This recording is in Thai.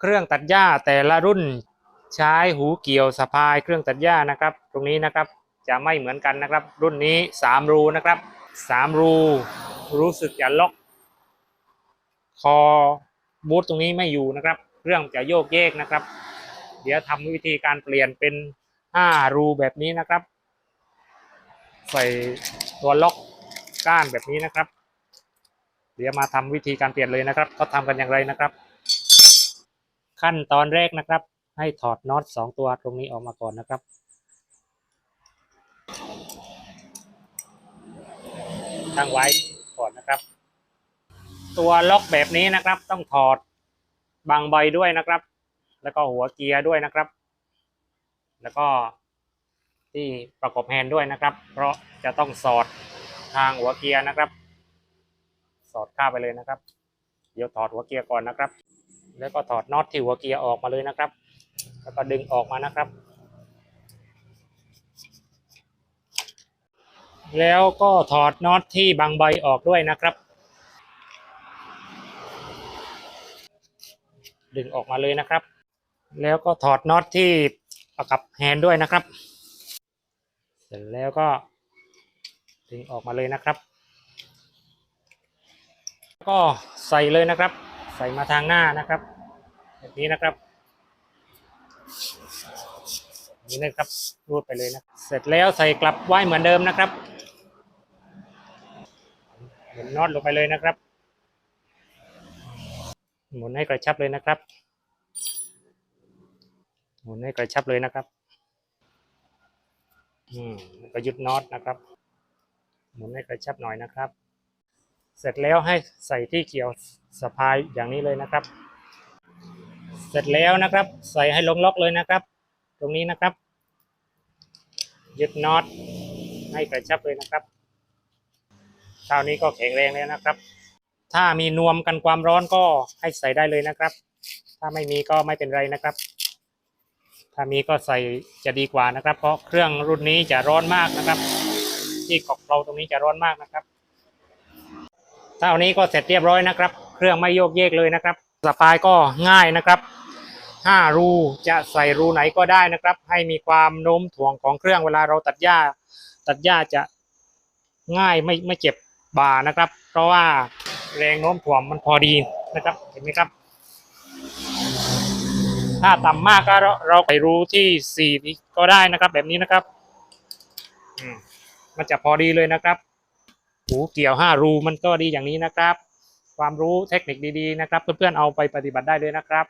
เครื่องตัดหญ้าแต่ละรุ่นใช้หูเกี่ยวสะพายเครื่องตัดหญ้านะครับ ตรงนี้นะครับจะไม่เหมือนกันนะครับ รุ่นนี้สามรูนะครับสามรู รู้สึกจะล็อก คอบูทตรงนี้ไม่อยู่นะครับ เครื่องจะโยกเยกนะครับ เดี๋ยวทำวิธีการเปลี่ยนเป็นห้ารูแบบนี้นะครับ ใส่ตัวล็อกก้านแบบนี้นะครับ เดี๋ยวมาทำวิธีการเปลี่ยนเลยนะครับเขาทำกันอย่างไรนะครับ ขั้นตอนแรกนะครับ ให้ถอดน็อตสองตัวตรงนี้ออกมาก่อนนะครับ ตั้งไว้ก่อนนะครับ ตัวล็อกแบบนี้นะครับ ต้องถอดบางใบด้วยนะครับ แล้วก็หัวเกียร์ด้วยนะครับ แล้วก็ที่ประกอบแฮนด์ด้วยนะครับ เพราะจะต้องสอดทางหัวเกียร์นะครับ สอดเข้าไปเลยนะครับ เดี๋ยวถอดหัวเกียร์ก่อนนะครับ แล้วก็ถอดน็อตที่หัวเกียร์ออกมาเลยนะครับ แล้วก็ดึงออกมานะครับ แล้วก็ถอดน็อตที่บางใบออกด้วยนะครับ ดึงออกมาเลยนะครับ แล้วก็ถอดน็อตที่ประกับแฮนด์ด้วยนะครับ เสร็จแล้วก็ดึงออกมาเลยนะครับ ก็ใส่เลยนะครับ ใส่มาทางหน้านะครับ แบบนี้นะครับนี้นะครับรูดไปเลยนะ เสร็จแล้วใส่กลับไว้เหมือนเดิมนะครับหมุนน็อตลงไปเลยนะครับ หมุนให้กระชับเลยนะครับ หมุนให้กระชับเลยนะครับ อืมก็ยึดน็อตนะครับ หมุนให้กระชับหน่อยนะครับ เสร็จแล้วให้ใส่ที่เกี่ยวสะพายอย่างนี้เลยนะครับ เสร็จแล้วนะครับ ใส่ให้ลงล็อกเลยนะครับ ตรงนี้นะครับ ยึดน็อตให้กระชับเลยนะครับเท่านี้ก็แข็งแรงแล้วนะครับ ถ้ามีนวมกันความร้อนก็ให้ใส่ได้เลยนะครับ ถ้าไม่มีก็ไม่เป็นไรนะครับ ถ้ามีก็ใส่จะดีกว่านะครับ เพราะเครื่องรุ่นนี้จะร้อนมากนะครับ ที่กอบเราตรงนี้จะร้อนมากนะครับ เท่านี้ก็เสร็จเรียบร้อยนะครับ เครื่องไม่โยกเยกเลยนะครับสปายก็ง่ายนะครับห้ารูจะใส่รูไหนก็ได้นะครับ ให้มีความโน้มถ่วงของเครื่องเวลาเราตัดหญ้า ตัดหญ้าจะง่ายไม่ไม่เจ็บบ่านะครับ เพราะว่าแรงโน้มถ่วงมันพอดีนะครับเห็นไหมครับ ถ้าต่ำมากก็เราเราไปรูที่สี่ก็ได้นะครับ แบบนี้นะครับมันจะพอดีเลยนะครับ หูเกี่ยวห้ารูมันก็ดีอย่างนี้นะครับ ความรู้เทคนิคดีๆนะครับ เพื่อนๆเอาไปปฏิบัติได้เลยนะครับ